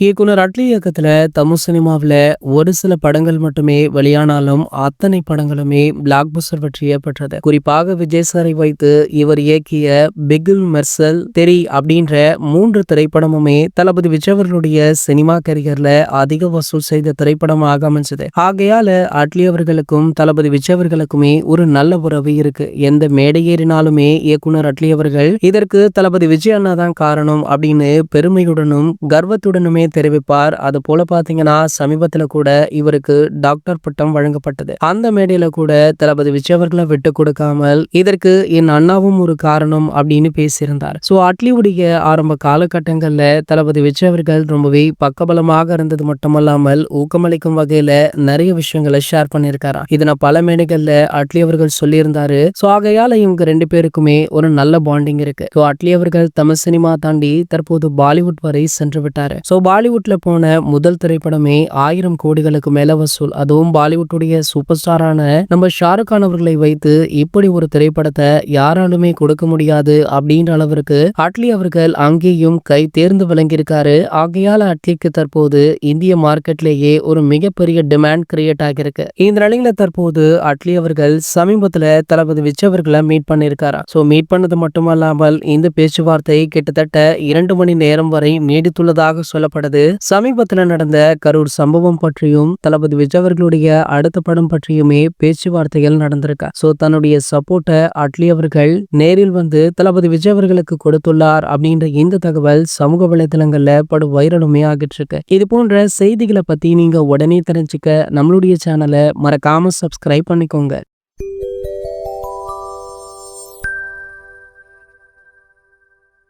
இயக்குனர் அட்லி இயக்கத்தில் தமிழ் சினிமாவில் ஒரு சில படங்கள் மட்டுமே வெளியானாலும் அத்தனை படங்களுமே பிளாக் பஸ்டர் வெற்றியை பெற்றது குறிப்பாக விஜய் சாரை வைத்து இவர் இயக்கிய பிகில் மெர்சல் தெரி அப்படின்ற மூன்று திரைப்படமுமே தளபதி விஜய் அவர்களுடைய சினிமா கரியர்ல அதிக வசூல் செய்த திரைப்படமாக அமைஞ்சது. ஆகையால அட்லி அவர்களுக்கும் தளபதி விஜய் அவர்களுக்குமே ஒரு நல்ல உறவு இருக்கு. எந்த மேடையேறினாலுமே இயக்குனர் அட்லி அவர்கள் இதற்கு தளபதி விஜய் அண்ணா தான் காரணம் அப்படின்னு பெருமையுடனும் கர்வத்துடனுமே தெரிவிப்பார். அது போல பாத்தீங்கன்னா சமீபத்துல கூட இவருக்கு டாக்டர் பட்டம் வழங்கப்பட்டது. அந்த மேடையில கூட தளபதி விஜய் அவர்களை விட்டு கொடுக்காமல் இதற்கு என் அண்ணாவும் ஒரு காரணம் அப்படின்னு பேசியிருந்தார். சோ அட்லியுடைய ஆரம்ப காலகட்டங்கள்ல தளபதி விஜய் அவர்கள் ரொம்பவே பக்கபலமாக இருந்தது மட்டுமல்லாமல் ஊக்கமளிக்கும் வகையில நிறைய விஷயங்களை ஷேர் பண்ணிருக்காராம் இதை பல மேடைகள்ல அட்லி அவர்கள் சொல்லியிருந்தாரு. சோ ஆகையால இவங்க ரெண்டு பேருக்குமே ஒரு நல்ல பாண்டிங் இருக்கு. சோ அட்லி அவர்கள் தமிழ் சினிமா தாண்டி தற்போது பாலிவுட் வரை சென்று விட்டாரு. சோ பாலிவுட்ல போன முதல் திரைப்படமே ஆயிரம் கோடிகளுக்கு மேல வசூல். அதுவும் பாலிவுட்டுடைய சூப்பர் ஸ்டாரான நம்ம ஷாருக் கான் அவர்களை வைத்து இப்படி ஒரு திரைப்படத்தை யாராலுமே கொடுக்க முடியாது அப்படின்ற அளவிற்கு அட்லி அவர்கள் அங்கேயும் கை தேர்ந்து விளங்கியிருக்காரு. ஆகையால் அட்லிக்கு தற்போது இந்திய மார்க்கெட்லேயே ஒரு மிகப்பெரிய டிமாண்ட் கிரியேட் ஆகியிருக்கு. இந்த நிலையில தற்போது அட்லி அவர்கள் சமீபத்துல தளபதி விஜய் அவர்களை மீட் பண்ணியிருக்காரா? ஸோ மீட் பண்ணது மட்டுமல்லாமல் இந்த பேச்சுவார்த்தை கிட்டத்தட்ட இரண்டு மணி நேரம் வரை நீடித்துள்ளதாக கூறப்படுது சமீபத்துல நடந்த கரூர் சம்பவம் பற்றியும் தளபதி விஜய் அவர்களுடைய அடுத்த படம் பற்றியுமே பேச்சுவார்த்தைகள் நடந்திருக்க. சோ தன்னுடைய சப்போர்ட்டை அட்லி அவர்கள் நேரில் வந்து தளபதி விஜய் அவர்களுக்கு கொடுத்துள்ளார் அப்படின்ற இந்த தகவல் சமூக வலைதளங்கள்ல படு வைரலுமே ஆகிட்டு இருக்கு இது போன்ற செய்திகளை பத்தி நீங்க உடனே தெரிஞ்சுக்க நம்மளுடைய சேனலை மறக்காம சப்ஸ்கிரைப் பண்ணிக்கோங்க.